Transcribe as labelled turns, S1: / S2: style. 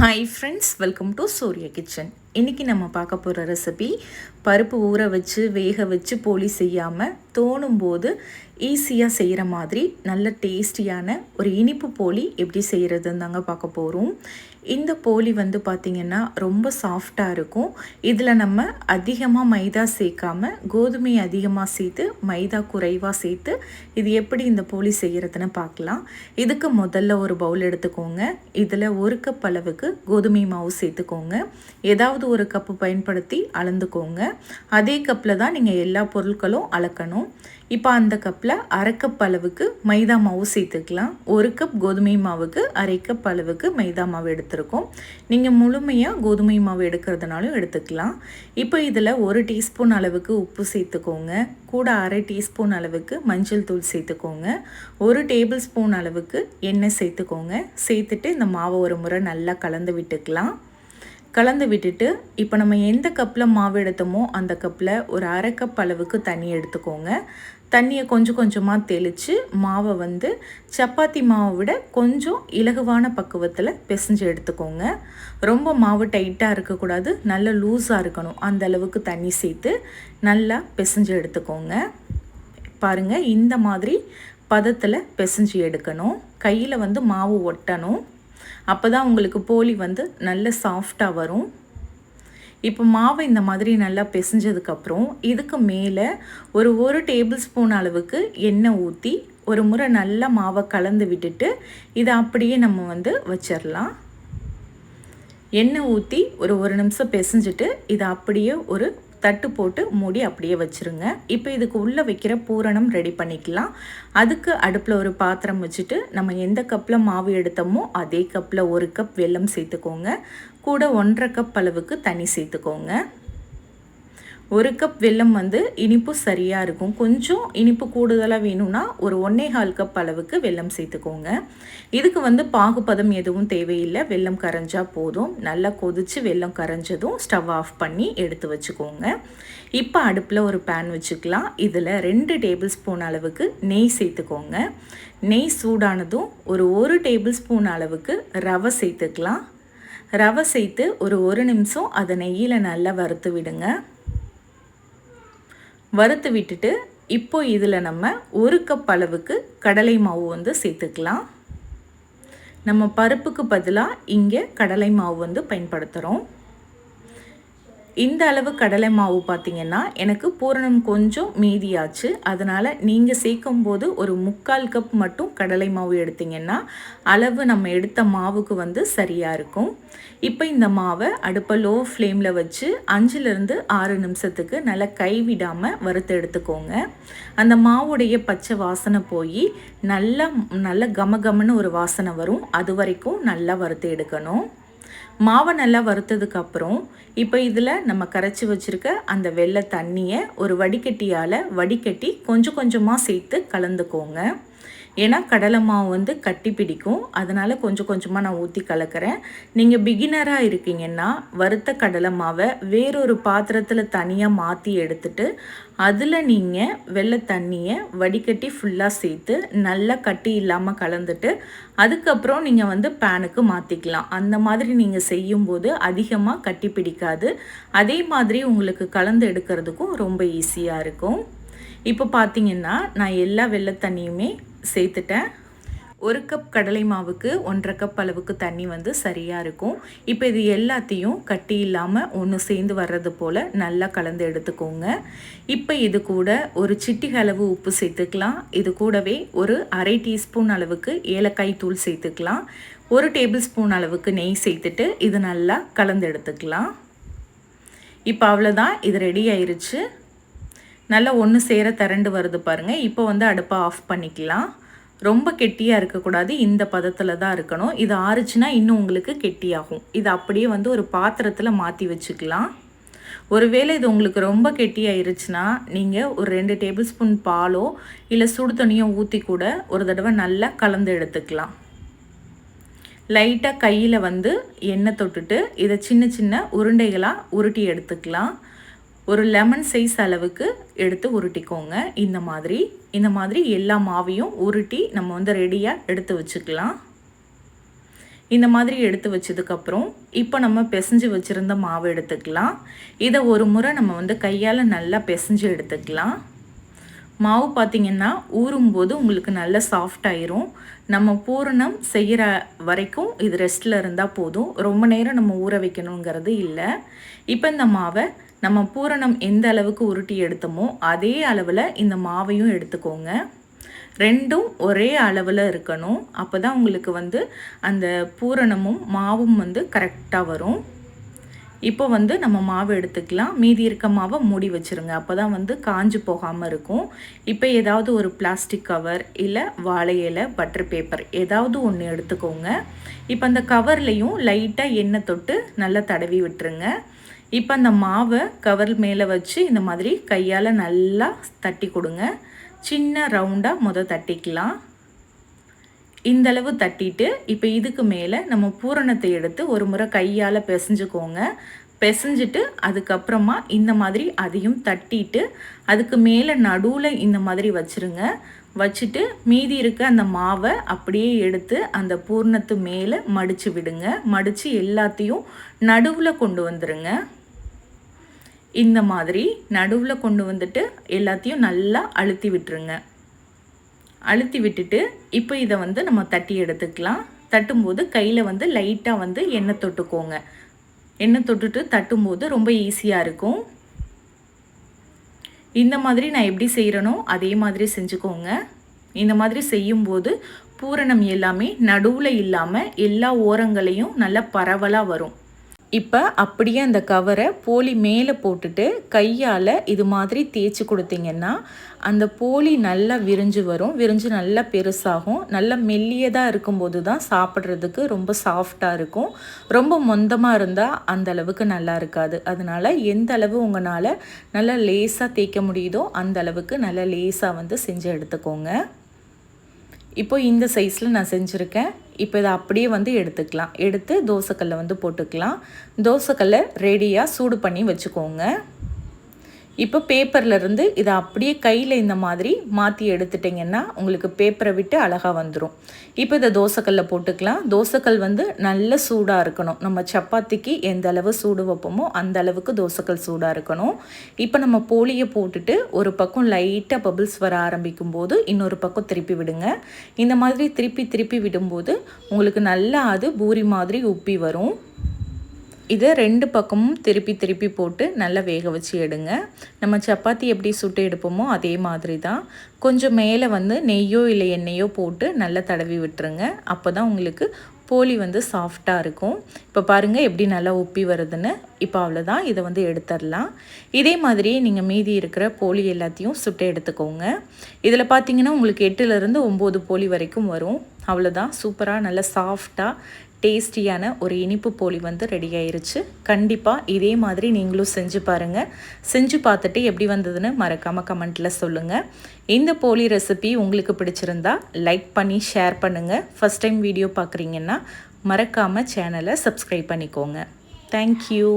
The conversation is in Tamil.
S1: Hi friends welcome to Surya kitchen இன்றைக்கி நம்ம பார்க்க போகிற ரெசிபி பருப்பு ஊற வச்சு வேக வச்சு போலி செய்யாமல் தோணும் போது ஈஸியாக செய்கிற மாதிரி நல்ல டேஸ்டியான ஒரு இனிப்பு போலி எப்படி செய்கிறதுன்னு தாங்க பார்க்க போகிறோம் இந்த போலி வந்து பார்த்திங்கன்னா ரொம்ப சாஃப்டாக இருக்கும். இதில் நம்ம அதிகமாக மைதா சேர்க்காம கோதுமை அதிகமாக சேர்த்து மைதா குறைவாக சேர்த்து இது எப்படி இந்த போலி செய்கிறதுன்னு பார்க்கலாம் இதுக்கு முதல்ல ஒரு பவுல் எடுத்துக்கோங்க. இதில் ஒரு கப் அளவுக்கு கோதுமை மாவு சேர்த்துக்கோங்க. ஏதாவது ஒரு கப்பு பயன்படுத்தி அளந்துக்கோங்க. அதே கப்பில் தான் நீங்கள் எல்லா பொருட்களும் அளக்கணும். இப்போ அந்த கப்பில் அரை கப் அளவுக்கு மைதா மாவு சேர்த்துக்கலாம். ஒரு கப் கோதுமை மாவுக்கு அரை கப் அளவுக்கு மைதா மாவு எடுத்திருக்கோம். நீங்கள் முழுமையாக கோதுமை மாவு எடுக்கிறதுனாலும் எடுத்துக்கலாம். இப்போ இதில் ஒரு டீஸ்பூன் அளவுக்கு உப்பு சேர்த்துக்கோங்க. கூட அரை டீஸ்பூன் அளவுக்கு மஞ்சள் தூள் சேர்த்துக்கோங்க. ஒரு டேபிள் ஸ்பூன் அளவுக்கு எண்ணெய் சேர்த்துக்கோங்க. சேர்த்துட்டு இந்த மாவை ஒரு முறை நல்லா கலந்து விட்டுக்கலாம். கலந்து விட்டுட்டு இப்போ நம்ம எந்த கப்பில் மாவு எடுத்தோமோ அந்த கப்பில் ஒரு அரை கப் அளவுக்கு தண்ணி எடுத்துக்கோங்க. தண்ணியை கொஞ்சம் கொஞ்சமாக தெளித்து மாவை வந்து சப்பாத்தி மாவை விட கொஞ்சம் இலகுவான பக்குவத்தில் பிசைஞ்சு எடுத்துக்கோங்க. ரொம்ப மாவு டைட்டாக இருக்கக்கூடாது நல்ல லூஸாக இருக்கணும். அந்த அளவுக்கு தண்ணி சேர்த்து நல்லா பிசைஞ்சு எடுத்துக்கோங்க. பாருங்கள் இந்த மாதிரி பதத்தில் பிசைஞ்சு எடுக்கணும். கையில் வந்து மாவு ஒட்டணும். அப்போ தான் உங்களுக்கு போலி வந்து நல்ல சாஃப்டாக வரும். இப்போ மாவை இந்த மாதிரி நல்லா பிசைஞ்சதுக்கப்புறம் இதுக்கு மேலே ஒரு ஒரு டேபிள் ஸ்பூன் அளவுக்கு எண்ணெய் ஊற்றி ஒரு முறை நல்லா மாவை கலந்து விட்டுட்டு இதை அப்படியே நம்ம வந்து வச்சிடலாம் எண்ணெய் ஊற்றி ஒரு ஒரு நிமிஷம் பிசைஞ்சிட்டு இதை அப்படியே ஒரு தட்டு போட்டு மூடி அப்படியே வச்சுருங்க. இப்போ இதுக்கு உள்ளே வைக்கிற பூரணம் ரெடி பண்ணிக்கலாம். அதுக்கு அடுப்பில் ஒரு பாத்திரம் வச்சுட்டு நம்ம எந்த கப்பில் மாவு எடுத்தோமோ அதே கப்பில் ஒரு கப் வெல்லம் சேர்த்துக்கோங்க. கூட ஒன்றரை கப் அளவுக்கு தண்ணி சேர்த்துக்கோங்க. ஒரு கப் வெல்லம் வந்து இனிப்பு சரியாக இருக்கும். கொஞ்சம் இனிப்பு கூடுதலாக வேணும்னா ஒரு ஒன்றே கால் கப் அளவுக்கு வெல்லம் சேர்த்துக்கோங்க. இதுக்கு வந்து பாகுபதம் எதுவும் தேவையில்லை. வெல்லம் கரைஞ்சால் போதும். நல்லா கொதித்து வெல்லம் கரைஞ்சதும் ஸ்டவ் ஆஃப் பண்ணி எடுத்து வச்சுக்கோங்க. இப்போ அடுப்பில் ஒரு பேன் வச்சுக்கலாம். இதில் ரெண்டு டேபிள் ஸ்பூன் அளவுக்கு நெய் சேர்த்துக்கோங்க. நெய் சூடானதும் ஒரு ஒரு டேபிள் ஸ்பூன் அளவுக்கு ரவை சேர்த்துக்கலாம். ரவை சேர்த்து ஒரு ஒரு நிமிஷம் அதை நெய்யில் நல்லா வறுத்து விடுங்க. வறுத்து விட்டுட்டு இப்போ இதில் நம்ம ஒரு கப் அளவுக்கு கடலை மாவு வந்து சேர்த்துக்கலாம். நம்ம பருப்புக்கு பதிலாக இங்கே கடலை மாவு வந்து பயன்படுத்துகிறோம் இந்த அளவு கடலை மாவு பார்த்திங்கன்னா எனக்கு பூரணம் கொஞ்சம் மீதியாச்சு. அதனால் நீங்கள் சேர்க்கும் போது ஒரு முக்கால் கப் மட்டும் கடலை மாவு எடுத்திங்கன்னா அளவு நம்ம எடுத்த மாவுக்கு வந்து சரியாக இருக்கும். இப்போ இந்த மாவை அடுப்பை லோ ஃப்ளேமில் வச்சு அஞ்சுலேருந்து ஆறு நிமிஷத்துக்கு நல்லா கைவிடாமல் வறுத்து எடுத்துக்கோங்க. அந்த மாவுடைய பச்சை வாசனை போய் நல்லா நல்ல கம கமன்னு ஒரு வாசனை வரும். அது வரைக்கும் நல்லா வறுத்து எடுக்கணும். மாவை நல்லா வறுத்ததுக்கப்புறம் இப்போ இதில் நம்ம கரைச்சி வச்சுருக்க அந்த வெள்ளை தண்ணியை ஒரு வடிகட்டியால் வடிகட்டி கொஞ்சம் கொஞ்சமாக சேர்த்து கலந்துக்கோங்க. ஏன்னா கடலை மாவு வந்து கட்டி பிடிக்கும். அதனால் கொஞ்சம் கொஞ்சமாக நான் ஊற்றி கலக்கிறேன். நீங்கள் பிகினராக இருக்கீங்கன்னா வறுத்த கடலை மாவை வேறொரு பாத்திரத்தில் தனியாக மாற்றி எடுத்துட்டு அதில் நீங்கள் வெள்ளை தண்ணியை வடிகட்டி ஃபுல்லாக சேர்த்து நல்லா கட்டி இல்லாமல் கலந்துட்டு அதுக்கப்புறம் நீங்கள் வந்து பேனுக்கு மாற்றிக்கலாம் அந்த மாதிரி நீங்கள் செய்யும்போது அதிகமாக கட்டி பிடிக்காது. அதே மாதிரி உங்களுக்கு கலந்து எடுக்கிறதுக்கும் ரொம்ப ஈஸியாக இருக்கும். இப்போ பார்த்தீங்கன்னா நான் எல்லா வெள்ளை தண்ணியுமே சேர்த்துட்டேன். ஒரு கப் கடலை மாவுக்கு ஒன்றரை கப் அளவுக்கு தண்ணி வந்து சரியாக இருக்கும். இப்போ இது எல்லாத்தையும் கட்டி இல்லாமல் ஒன்று சேர்ந்து வர்றது போல் நல்லா கலந்து எடுத்துக்கோங்க. இப்போ இது கூட ஒரு சிட்டிக அளவு உப்பு சேர்த்துக்கலாம். இது கூடவே ஒரு அரை டீஸ்பூன் அளவுக்கு ஏலக்காய் தூள் சேர்த்துக்கலாம். ஒரு டேபிள் ஸ்பூன் அளவுக்கு நெய் சேர்த்துட்டு இது நல்லா கலந்து எடுத்துக்கலாம். இப்போ அவ்வளோதான் இது ரெடி ஆயிருச்சு. நல்லா ஒன்று சேர திரண்டு வருது பாருங்கள் இப்போ வந்து அடுப்பை ஆஃப் பண்ணிக்கலாம். ரொம்ப கெட்டியாக இருக்கக்கூடாது. இந்த பதத்தில் தான் இருக்கணும். இது ஆறுச்சுன்னா இன்னும் உங்களுக்கு கெட்டியாகும். இது அப்படியே வந்து ஒரு பாத்திரத்தில் மாற்றி வச்சுக்கலாம். ஒருவேளை இது உங்களுக்கு ரொம்ப கெட்டியாயிருச்சுன்னா நீங்கள் ஒரு ரெண்டு டேபிள் ஸ்பூன் பாலோ இல்லை சுடு தண்ணியோ ஊற்றி கூட ஒரு தடவை நல்லா கலந்து எடுத்துக்கலாம். லைட்டாக கையில் வந்து எண்ணெய் தொட்டுட்டு இதை சின்ன சின்ன உருண்டைகளாக உருட்டி எடுத்துக்கலாம். ஒரு லெமன் சைஸ் அளவுக்கு எடுத்து உருட்டிக்கோங்க. இந்த மாதிரி இந்த மாதிரி எல்லா மாவையும் உருட்டி நம்ம வந்து ரெடியாக எடுத்து வச்சுக்கலாம். இந்த மாதிரி எடுத்து வச்சதுக்கப்புறம் இப்போ நம்ம பிசைஞ்சு வச்சுருந்த மாவு எடுத்துக்கலாம். இதை ஒரு முறை நம்ம வந்து கையால் நல்லா பிசைஞ்சு எடுத்துக்கலாம். மாவு பார்த்திங்கன்னா ஊறும்போது உங்களுக்கு நல்ல சாஃப்ட் ஆயிரும். நம்ம பூரணம் செய்கிற வரைக்கும் இது ரெஸ்ட்டில் இருந்தால் போதும். ரொம்ப நேரம் நம்ம ஊற வைக்கணுங்கிறது இல்லை. இப்போ இந்த மாவை நம்ம பூரணம் எந்த அளவுக்கு உருட்டி எடுத்தோமோ அதே அளவில் இந்த மாவையும் எடுத்துக்கோங்க. ரெண்டும் ஒரே அளவில் இருக்கணும். அப்போ தான் உங்களுக்கு வந்து அந்த பூரணமும் மாவும் வந்து கரெக்டாக வரும். இப்போ வந்து நம்ம மாவு எடுத்துக்கலாம். மீதி இருக்க மாவை மூடி வச்சுருங்க. அப்போ தான் வந்து காஞ்சு போகாமல் இருக்கும். இப்போ ஏதாவது ஒரு பிளாஸ்டிக் கவர் இல்லை வாழை இலை பட்டர் பேப்பர் ஏதாவது ஒன்று எடுத்துக்கோங்க. இப்போ அந்த கவர்லேயும் லைட்டாக எண்ணெய் தொட்டு நல்லா தடவி விட்டுருங்க. இப்போ அந்த மாவை கவர் மேலே வச்சு இந்த மாதிரி கையால் நல்லா தட்டி கொடுங்க. சின்ன ரவுண்டாக முத தட்டிக்கலாம். இந்தளவு தட்டிட்டு இப்போ இதுக்கு மேலே நம்ம பூரணத்தை எடுத்து ஒரு முறை கையால் பிசைஞ்சுக்கோங்க. பிசைஞ்சிட்டு அதுக்கப்புறமா இந்த மாதிரி அதையும் தட்டிட்டு அதுக்கு மேலே நடுவில் இந்த மாதிரி வச்சுருங்க. வச்சுட்டு மீதி இருக்க அந்த மாவை அப்படியே எடுத்து அந்த பூர்ணத்து மேலே மடித்து விடுங்க. மடித்து எல்லாத்தையும் நடுவில் கொண்டு வந்துடுங்க இந்த மாதிரி நடுவில் கொண்டு வந்துட்டு எல்லாத்தையும் நல்லா அழுத்தி விட்டுருங்க. அழுத்தி விட்டுட்டு இப்போ இதை வந்து நம்ம தட்டி எடுத்துக்கலாம். தட்டும்போது கையில் வந்து லைட்டாக வந்து எண்ணெய் தொட்டுக்கோங்க. எண்ணெய் தொட்டுட்டு தட்டும்போது ரொம்ப ஈஸியாக இருக்கும். இந்த மாதிரி நான் எப்படி செய்கிறனோ அதே மாதிரி செஞ்சுக்கோங்க. இந்த மாதிரி செய்யும்போது பூரணம் எல்லாமே நடுவில் இல்லாமல் எல்லா ஓரங்களையும் நல்லா பரவலாக வரும். இப்போ அப்படியே அந்த கவரை போலி மேலே போட்டுட்டு கையால் இது மாதிரி தேய்ச்சி கொடுத்தீங்கன்னா அந்த போலி நல்லா விரிஞ்சு வரும். விரிஞ்சு நல்லா பெருசாகும். நல்லா மெல்லியதாக இருக்கும்போது தான் சாப்பிட்றதுக்கு ரொம்ப சாஃப்டாக இருக்கும். ரொம்ப மொந்தமாக இருந்தால் அந்த அளவுக்கு நல்லா இருக்காது. அதனால் எந்த அளவு உங்களால் நல்லா லேஸாக தேய்க்க முடியுதோ அந்த அளவுக்கு நல்லா லேஸாக வந்து செஞ்சு எடுத்துக்கோங்க. இப்போ இந்த சைஸில் நான் செஞ்சுருக்கேன். இப்போ இதை அப்படியே வந்து எடுத்துக்கலாம். எடுத்து தோசைக்கல்லை வந்து போட்டுக்கலாம். தோசைக்கல்லை ரெடியாக சூடு பண்ணி வச்சுக்கோங்க. இப்போ பேப்பர்லேருந்து இதை அப்படியே கையில் இந்த மாதிரி மாற்றி எடுத்துட்டிங்கன்னா உங்களுக்கு பேப்பரை விட்டு அழகாக வந்துடும் இப்போ இதை தோசைக்கல்லில் போட்டுக்கலாம். தோசைக்கல் வந்து நல்ல சூடாக இருக்கணும். நம்ம சப்பாத்திக்கு எந்த அளவு சூடு வைப்போமோ அந்த அளவுக்கு தோசைக்கல் சூடாக இருக்கணும். இப்போ நம்ம போலியை போட்டுட்டு ஒரு பக்கம் லைட்டாக பபிள்ஸ் வர ஆரம்பிக்கும் போது இன்னொரு பக்கம் திருப்பி விடுங்க. இந்த மாதிரி திருப்பி திருப்பி விடும்போது உங்களுக்கு நல்லா அது பூரி மாதிரி உப்பி வரும். இதை ரெண்டு பக்கமும் திருப்பி திருப்பி போட்டு நல்லா வேக வச்சு எடுங்க. நம்ம சப்பாத்தி எப்படி சுட்டு எடுப்போமோ அதே மாதிரி தான். கொஞ்சம் மேலே வந்து நெய்யோ இல்லை எண்ணெயோ போட்டு நல்லா தடவி விட்டுருங்க. அப்போ தான் உங்களுக்கு போலி வந்து சாஃப்டாக இருக்கும். இப்போ பாருங்கள் எப்படி நல்லா உப்பி வருதுன்னு. இப்போ அவ்வளோதான் இதை வந்து எடுத்துடலாம். இதே மாதிரியே நீங்கள் மீதி இருக்கிற போலி எல்லாத்தையும் சுட்டு எடுத்துக்கோங்க. இதில் பார்த்தீங்கன்னா உங்களுக்கு எட்டுலேருந்து ஒம்பது போலி வரைக்கும் வரும். அவ்வளோதான் சூப்பராக நல்லா சாஃப்டாக டேஸ்டியான ஒரு இனிப்பு போலி வந்து ரெடி ஆயிருச்சு. கண்டிப்பாக இதே மாதிரி நீங்களும் செஞ்சு பாருங்கள் செஞ்சு பார்த்துட்டு எப்படி வந்ததுன்னு மறக்காமல் கமெண்ட்டில் சொல்லுங்கள் இந்த போலி ரெசிபி உங்களுக்கு பிடிச்சிருந்தா லைக் பண்ணி ஷேர் பண்ணுங்கள் ஃபஸ்ட் டைம் வீடியோ பார்க்குறீங்கன்னா மறக்காமல் சேனலை சப்ஸ்கிரைப் பண்ணிக்கோங்க. தேங்க்யூ